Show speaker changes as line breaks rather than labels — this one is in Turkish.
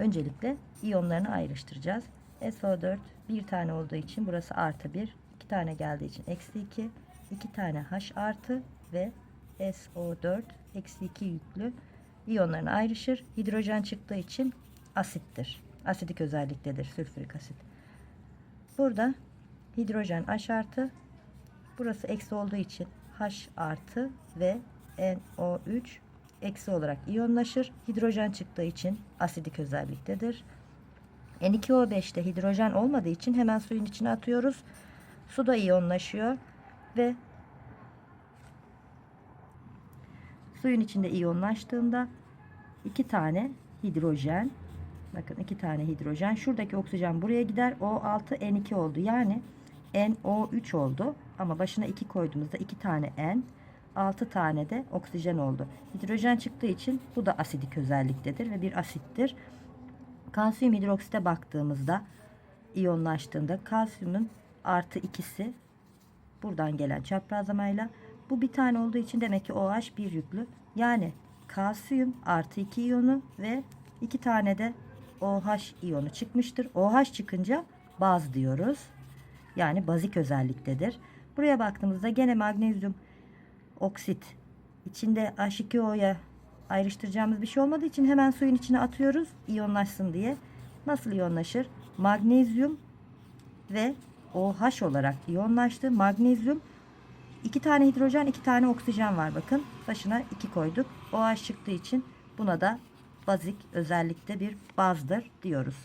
Öncelikle iyonlarını ayrıştıracağız. SO4 bir tane olduğu için burası artı 1. iki tane geldiği için eksi 2. iki tane H artı ve SO4 eksi 2 yüklü iyonlarını ayrışır. Hidrojen çıktığı için asittir. Asidik özelliktedir sülfürik asit. Burada hidrojen H artı burası eksi olduğu için H artı ve NO3 eksi olarak iyonlaşır. Hidrojen çıktığı için asidik özelliktedir. N2O5'te hidrojen olmadığı için hemen suyun içine atıyoruz. Su da iyonlaşıyor ve suyun içinde iyonlaştığında iki tane hidrojen bakın iki tane hidrojen şuradaki oksijen buraya gider O6 N2 oldu yani NO3 oldu ama başına 2 koyduğumuzda 2 tane N 6 tane de oksijen oldu. Hidrojen çıktığı için bu da asidik özelliktedir ve bir asittir. Kalsiyum hidroksite baktığımızda iyonlaştığında kalsiyumun artı ikisi buradan gelen çaprazlamayla bu bir tane olduğu için demek ki OH bir yüklü. Yani kalsiyum artı 2 iyonu ve iki tane de OH iyonu çıkmıştır. OH çıkınca baz diyoruz. Yani bazik özelliktedir. Buraya baktığımızda gene magnezyum oksit içinde H2O'ya ayrıştıracağımız bir şey olmadığı için hemen suyun içine atıyoruz iyonlaşsın diye. Nasıl iyonlaşır? Magnezyum ve OH olarak iyonlaştı. Magnezyum iki tane hidrojen iki tane oksijen var bakın. Başına iki koyduk. OH çıktığı için buna da bazik özellikte bir bazdır diyoruz.